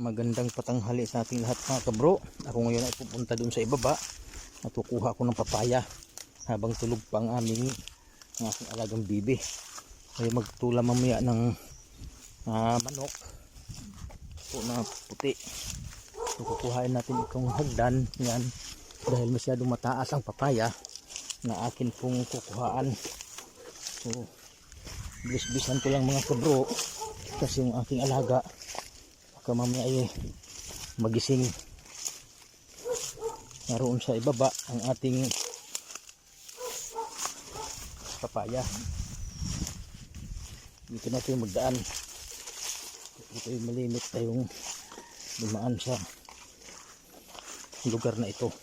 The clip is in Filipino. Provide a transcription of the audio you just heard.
Magandang patanghali sa ating lahat mga kabro. Ako ngayon ay pupunta dun sa ibaba at kukuha ako ng papaya habang tulog pa ang aming ang aking alagang bibi. Ay magtula mamaya ng ah, manok po na puti. So kukuhain natin itong hagdan yan dahil masyadong mataas ang papaya na akin pong kukuhaan. So bilis-bilisan ko lang mga kabro kasi yung aking alaga baka mamaya ay magising. Naroon sa ibaba ang ating papaya. Dito na tayo magdaan. Dito yung malimit tayong dumaan sa lugar na ito